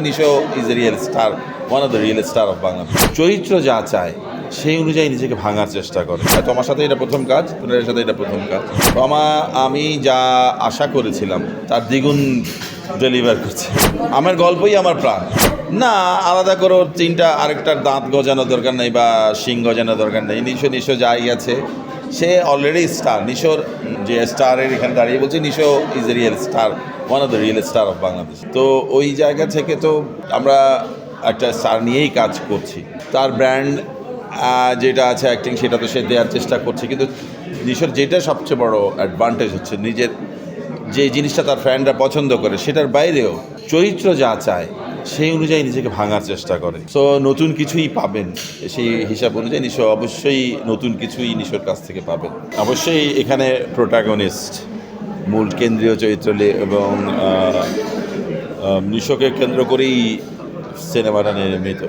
Nisho is a real star one of the real star of Bangladesh চরিত্র যা চায়, সেই অনুযায়ী নিজেকে ভাঙার চেষ্টা করে। তোমার সাথে এটা প্রথম কাজ পুনের সাথে এটা প্রথম কাজ। তোমা আমি যা আশা করেছিলাম, তার দ্বিগুণ ডেলিভার করছে। আমার গল্পই আমার প্রাণ। না, আলাদা করে তিনটা, আরেকটার দাঁত গজানোর দরকার নেই বা শিং গজানোর দরকার নেই। নিশো নিশো যাই আছে। সে অলরেডি স্টার নিশোর যে স্টারের এখানে দাঁড়িয়ে বলছি, Nisho is a real star one of the real star of Bangladesh তো ওই জায়গা থেকে তো আমরা একটা স্টার নিয়েই কাজ করছি। তার ব্র্যান্ড যেটা আছে অ্যাক্টিং সেটা তো সে দেওয়ার চেষ্টা করছে। কিন্তু নিশোর যেটা সবচেয়ে বড় অ্যাডভান্টেজ হচ্ছে, নিজের যে জিনিসটা তার ফ্যানরা পছন্দ করে, সেটার বাইরেও চরিত্র যা চায় সেই অনুযায়ী নিজেকে ভাঙার চেষ্টা করে। সো নতুন কিছুই পাবেন। সেই হিসাব অনুযায়ী নিশো অবশ্যই নতুন কিছুই নিশোর কাছ থেকে পাবেন। অবশ্যই এখানে প্রোটাগনিস্ট মূল কেন্দ্রীয় চরিত্র এবং নিশোকে কেন্দ্র করেই সিনেমাটা নির্মিত।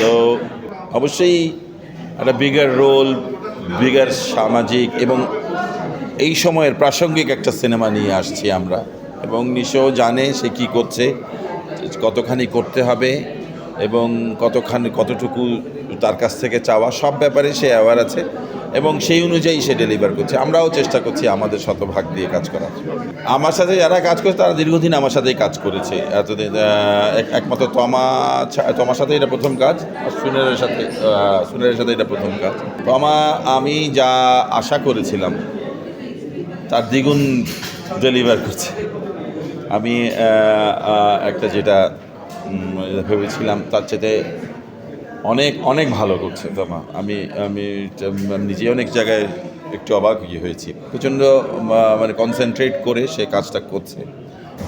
তো, অবশ্যই একটা বিগার রোল বিগার সামাজিক এবং এই সময়ের প্রাসঙ্গিক একটা সিনেমা নিয়ে আসছি আমরা। এবং নিশো জানে সে কি করছে। কতখানি করতে হবে এবং কতখানি কতটুকু তার কাছ থেকে চাওয়া সব ব্যাপারে সে অ্যাওয়ার আছে এবং সেই অনুযায়ী সে ডেলিভার করছে। আমরাও চেষ্টা করছি আমাদের শতভাগ দিয়ে কাজ করার। আমার সাথে যারা কাজ করছে তারা দীর্ঘদিন আমার সাথেই কাজ করেছে। এতদিন এক- একমাত্র তমা তোমার সাথে এটা প্রথম কাজ আর সুনেরের সাথে আহ, সুনেরের সাথে এটা প্রথম কাজ। তমা আমি যা আশা করেছিলাম তার দ্বিগুণ ডেলিভার করছে। আমি একটা যেটা ভেবেছিলাম, তার চেয়ে অনেক অনেক ভালো করছে তোমা। আমি আমি নিজে অনেক জায়গায় একটু অবাক ইয়ে হয়েছি। প্রচণ্ড মানে কনসেন্ট্রেট করে সে কাজটা করছে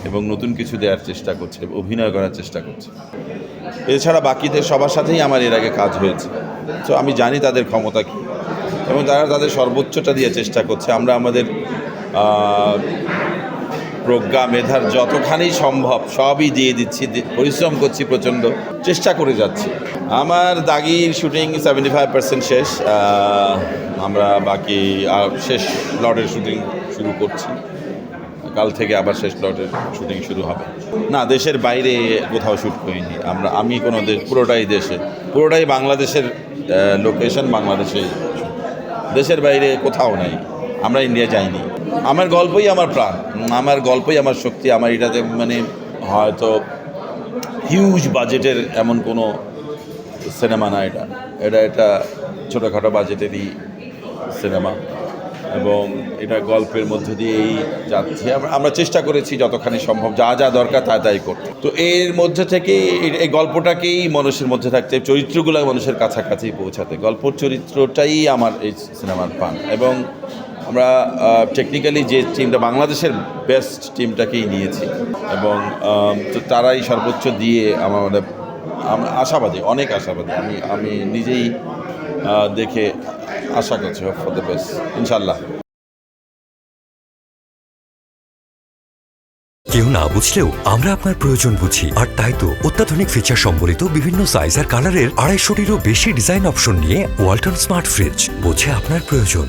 এবং নতুন কিছু দেওয়ার চেষ্টা করছে, অভিনয় করার চেষ্টা করছে। এছাড়া বাকিদের সবার সাথেই আমার এর আগে কাজ হয়েছে। তো আমি জানি তাদের ক্ষমতা কী এবং তারা তাদের সর্বোচ্চটা দিয়ে চেষ্টা করছে। আমরা আমাদের প্রজ্ঞা মেধার যতখানি সম্ভব সবই দিয়ে দিচ্ছি পরিশ্রম করছি প্রচণ্ড, চেষ্টা করে যাচ্ছি। আমার দাগির শুটিং সেভেন্টি ফাইভ পার্সেন্ট শেষ আমরা বাকি শেষ লটের শুটিং শুরু করছি। কাল থেকে আবার শেষ লটের শুটিং শুরু হবে। না, দেশের বাইরে কোথাও শ্যুট করিনি। আমরা, আমি কোনো দেশ পুরোটাই দেশে, পুরোটাই বাংলাদেশের লোকেশন বাংলাদেশে দেশের বাইরে কোথাও নাই। আমরা ইন্ডিয়া যাইনি। আমার গল্পই আমার প্রাণ, আমার গল্পই আমার শক্তি, আমার এটাতে মানে হয়তো হিউজ বাজেটের এমন কোনো সিনেমা না এটা। এটা এটা ছোটোখাটো বাজেটেরই সিনেমা এবং এটা গল্পের মধ্যে দিয়েই যাচ্ছে। আমরা চেষ্টা করেছি যতখানি সম্ভব, যা যা দরকার তা তাই করতে। তো এর মধ্যে থেকে এই- এই গল্পটাকেই মানুষের মধ্যে থাকতে, চরিত্রগুলো মানুষের কাছাকাছি পৌঁছাতে। গল্পর চরিত্রটাই আমার এই সিনেমার পান এবং আমরা টেকনিক্যালি যে টিমটা বাংলাদেশের বেস্ট টিমটাকেই নিয়েছি। এবং তো তারাই সর্বোচ্চ দিয়ে আমার আমরা আশাবাদী, অনেক আশাবাদী। আমি আমি নিজেই দেখে আশা করছি ফর দ্য বেস্ট ইনশাল্লাহ কেউ না বুঝলেও আমরা আপনার প্রয়োজন বুঝি। আর তাই তো অত্যাধুনিক ফিচার সম্বলিত বিভিন্ন সাইজ আর কালারের আড়াইশোটিরও বেশি ডিজাইন অপশন নিয়ে ওয়ালটন স্মার্ট ফ্রিজ বোঝে আপনার প্রয়োজন।